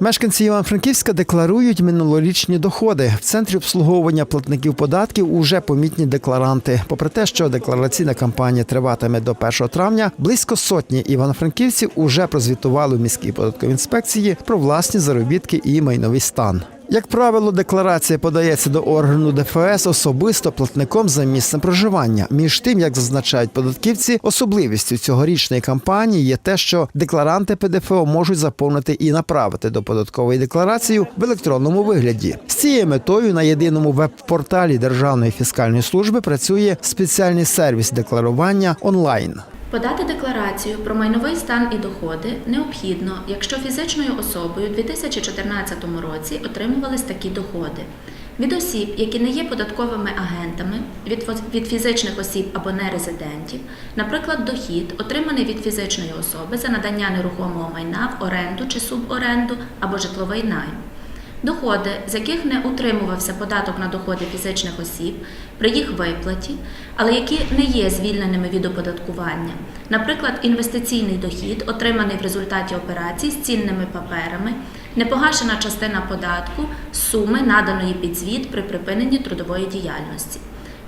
Мешканці Івано-Франківська декларують минулорічні доходи. В центрі обслуговування платників податків уже помітні декларанти. Попри те, що деклараційна кампанія триватиме до 1 травня, близько сотні івано-франківців уже прозвітували в міській податковій інспекції про власні заробітки і майновий стан. Як правило, декларація подається до органу ДФС особисто платником за місцем проживання. Між тим, як зазначають податківці, особливістю цьогорічної кампанії є те, що декларанти ПДФО можуть заповнити і направити до податкової декларації в електронному вигляді. З цією метою на єдиному веб-порталі Державної фіскальної служби працює спеціальний сервіс декларування онлайн. Подати декларацію про майновий стан і доходи необхідно, якщо фізичною особою у 2014 році отримувались такі доходи. Від осіб, які не є податковими агентами, від, фізичних осіб або нерезидентів, наприклад, дохід, отриманий від фізичної особи за надання нерухомого майна в оренду чи суборенду або житловий найм. Доходи, з яких не утримувався податок на доходи фізичних осіб при їх виплаті, але які не є звільненими від оподаткування, наприклад, інвестиційний дохід, отриманий в результаті операцій з цінними паперами, непогашена частина податку суми, наданої під звіт при припиненні трудової діяльності.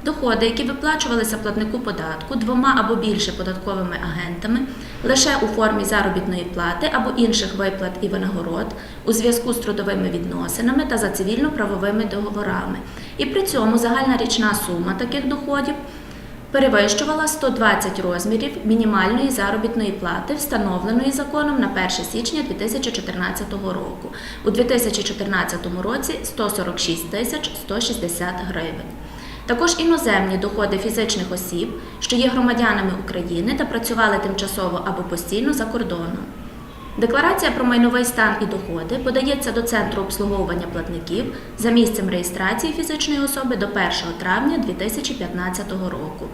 Доходи, які виплачувалися платнику податку двома або більше податковими агентами лише у формі заробітної плати або інших виплат і винагород у зв'язку з трудовими відносинами та за цивільно-правовими договорами. І при цьому загальна річна сума таких доходів перевищувала 120 розмірів мінімальної заробітної плати, встановленої законом на 1 січня 2014 року. У 2014 році 146 тисяч 160 гривень. Також іноземні доходи фізичних осіб, що є громадянами України та працювали тимчасово або постійно за кордоном. Декларація про майновий стан і доходи подається до Центру обслуговування платників за місцем реєстрації фізичної особи до 1 травня 2015 року.